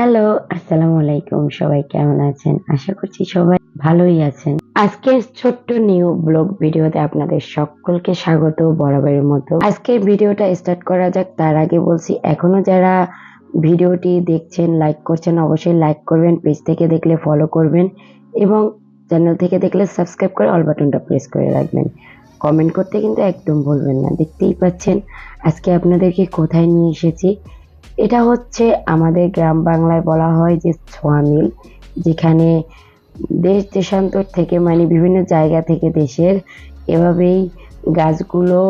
Hello আসসালামু আলাইকুম। সবাই কেমন আছেন? আশা করছি সবাই ভালোই আছেন। আজকের ছোট্ট নিউ ব্লগ ভিডিওতে আপনাদের সকলকে স্বাগত বরাবরের মতো। আজকের ভিডিওটা স্টার্ট করা যাক। তার আগে বলছি, এখনও যারা ভিডিওটি দেখছেন লাইক করছেন, অবশ্যই লাইক করবেন পেজ থেকে দেখলে ফলো করবেন এবং চ্যানেল থেকে দেখলে সাবস্ক্রাইব করে অল বাটনটা প্রেস করে রাখবেন। কমেন্ট করতে কিন্তু একদম ভুলবেন না। দেখতেই পাচ্ছেন, আজকে আপনাদেরকে কোথায় নিয়ে এসেছি? এটা হচ্ছে আমাদের গ্রাম বাংলায় বলা হয় যে ছোঁয়া মিল, যেখানে দেশ দেশান্তর থেকে মানে বিভিন্ন জায়গা থেকে দেশের এভাবেই গাছগুলো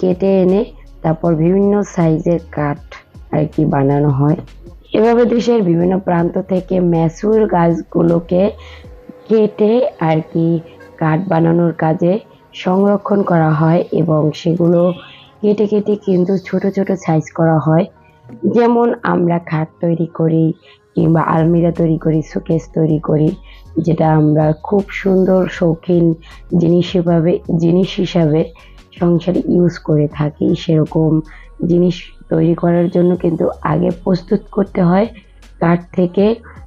কেটে এনে তারপর বিভিন্ন সাইজের কাঠ আর কি বানানো হয়। এভাবে দেশের বিভিন্ন প্রান্ত থেকে ম্যাসুর গাছগুলোকে কেটে আর কি কাঠ বানানোর কাজে সংরক্ষণ করা হয় এবং সেগুলো কেটে কেটে কিন্তু ছোট ছোট সাইজ করা হয়। যেমন আমরা খাট তৈরি করি কিংবা আলমিরা তৈরি করি, শোকেস তৈরি করি, যেটা আমরা খুব সুন্দর শৌখিন জিনিস হিসাবে জিনিস হিসাবে সংসারে ইউজ করে থাকি। সেরকম জিনিস তৈরি করার জন্য কিন্তু আগে প্রস্তুত করতে হয় কাঠ থেকে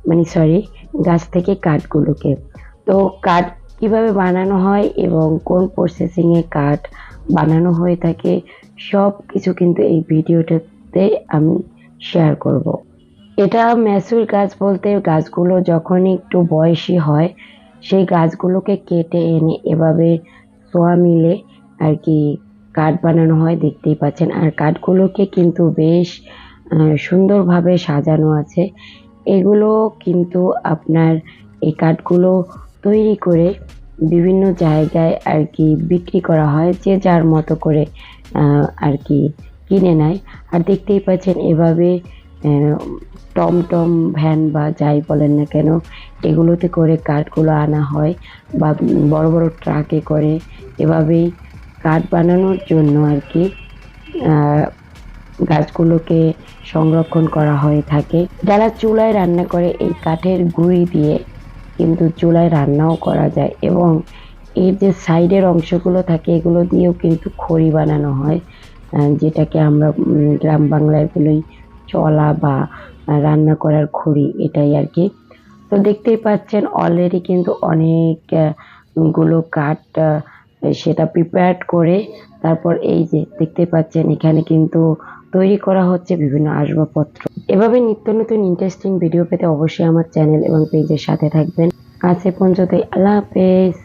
মানে সরি গাছ থেকে কাঠগুলোকে। তো কাঠ কীভাবে বানানো হয় এবং কোন প্রসেসিংয়ে কাঠ বানানো হয়ে থাকে সব কিছু কিন্তু এই ভিডিওটাতে আমি শেয়ার করব। এটা ম্যাসুর গাছ বলতে গাছগুলো যখন একটু বয়সী হয়, সেই গাছগুলোকে কেটে এনে এভাবে সোয়া মিলে আর কি কাঠ বানানো হয়, দেখতেই পাচ্ছেন আর কাঠগুলোকে কিন্তু বেশ সুন্দরভাবে সাজানো আছে এগুলো কিন্তু আপনার এই কাঠগুলো তৈরি করে বিভিন্ন জায়গায় আর কি বিক্রি করা হয়, যে যার মতো করে আর কি কিনে নেয়। আর দেখতেই পাচ্ছেন এভাবে টমটম ভ্যান বা যাই বলেন না কেন, এগুলোতে করে কাঠগুলো আনা হয় বা বড় বড় ট্রাকে করে এভাবেই কাঠ বানানোর জন্য আর কি গাছগুলোকে সংরক্ষণ করা হয়ে থাকে। যারা চুলায় রান্না করে এই কাঠের গুঁড়ি দিয়ে কিন্তু চুলায় রান্নাও করা যায় এবং এর যে সাইডের অংশগুলো থাকে, এগুলো দিয়েও কিন্তু খড়ি বানানো হয়। যেটাকে আমরা গ্রাম বাংলায় বলি চলা বা রান্না করার খড়ি এটাই আর কি তো দেখতেই পাচ্ছেন অলরেডি কিন্তু অনেক আহ, গুলো কাঠ সেটা প্রিপেয়ার করে তারপর এই যে দেখতে পাচ্ছেন এখানে কিন্তু তৈরি করা হচ্ছে বিভিন্ন আসবাবপত্র। এভাবে নিত্য নতুন ইন্টারেস্টিং ভিডিও পেতে অবশ্যই আমার চ্যানেল এবং পেজের সাথে থাকবেন। আজ পর্যন্ত আল্লাহ হাফেজ।